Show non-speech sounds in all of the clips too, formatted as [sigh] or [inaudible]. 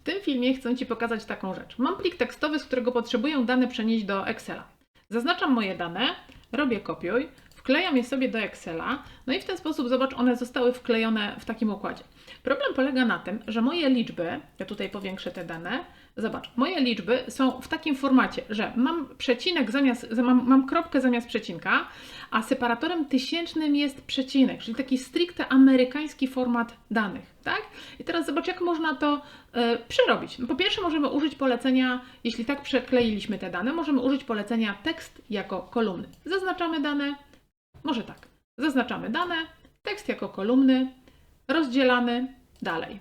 W tym filmie chcę Ci pokazać taką rzecz. Mam plik tekstowy, z którego potrzebuję dane przenieść do Excela. Zaznaczam moje dane, robię kopiuj, wklejam je sobie do Excela, no i w ten sposób, zobacz, one zostały wklejone w takim układzie. Problem polega na tym, że moje liczby, ja tutaj powiększę te dane, zobacz, moje liczby są w takim formacie, że mam przecinek zamiast, mam, mam kropkę zamiast przecinka, a separatorem tysięcznym jest przecinek, czyli taki stricte amerykański format danych, tak? I teraz zobacz, jak można to e, przerobić. Po pierwsze, możemy użyć polecenia, jeśli tak przekleiliśmy te dane, możemy użyć polecenia tekst jako kolumny. Zaznaczamy dane, może tak, zaznaczamy dane, tekst jako kolumny, rozdzielamy dalej.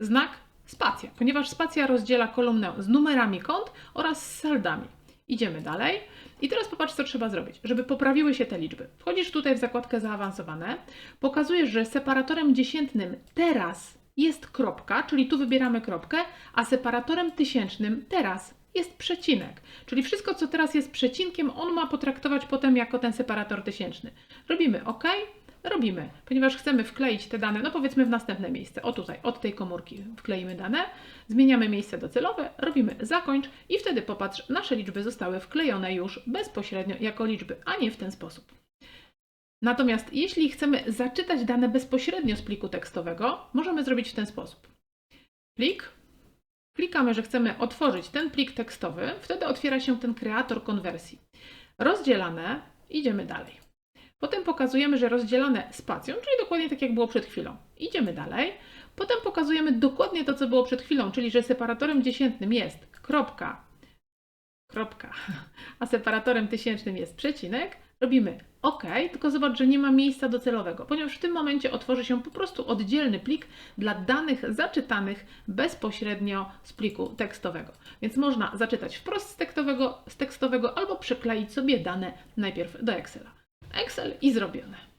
Znak spacja, ponieważ spacja rozdziela kolumnę z numerami kont oraz z saldami. Idziemy dalej. I teraz popatrz, co trzeba zrobić, żeby poprawiły się te liczby. Wchodzisz tutaj w zakładkę zaawansowane, pokazujesz, że separatorem dziesiętnym teraz jest kropka, czyli tu wybieramy kropkę, a separatorem tysięcznym teraz jest przecinek. Czyli wszystko, co teraz jest przecinkiem, on ma potraktować potem jako ten separator tysięczny. Robimy OK, robimy, ponieważ chcemy wkleić te dane, no powiedzmy w następne miejsce. O tutaj, od tej komórki wkleimy dane, zmieniamy miejsce docelowe, robimy zakończ i wtedy popatrz, nasze liczby zostały wklejone już bezpośrednio jako liczby, a nie w ten sposób. Natomiast jeśli chcemy zaczytać dane bezpośrednio z pliku tekstowego, możemy zrobić w ten sposób. Plik, klikamy, że chcemy otworzyć ten plik tekstowy, wtedy otwiera się ten kreator konwersji. Rozdzielane, idziemy dalej. Potem pokazujemy, że rozdzielane spacją, czyli dokładnie tak jak było przed chwilą. Idziemy dalej. Potem pokazujemy dokładnie to, co było przed chwilą, czyli że separatorem dziesiętnym jest kropka, kropka, [laughs] a separatorem tysięcznym jest przecinek. Robimy OK, tylko zobacz, że nie ma miejsca docelowego, ponieważ w tym momencie otworzy się po prostu oddzielny plik dla danych zaczytanych bezpośrednio z pliku tekstowego. Więc można zaczytać wprost z tekstowego, z tekstowego albo przekleić sobie dane najpierw do Excela. Excel i zrobione.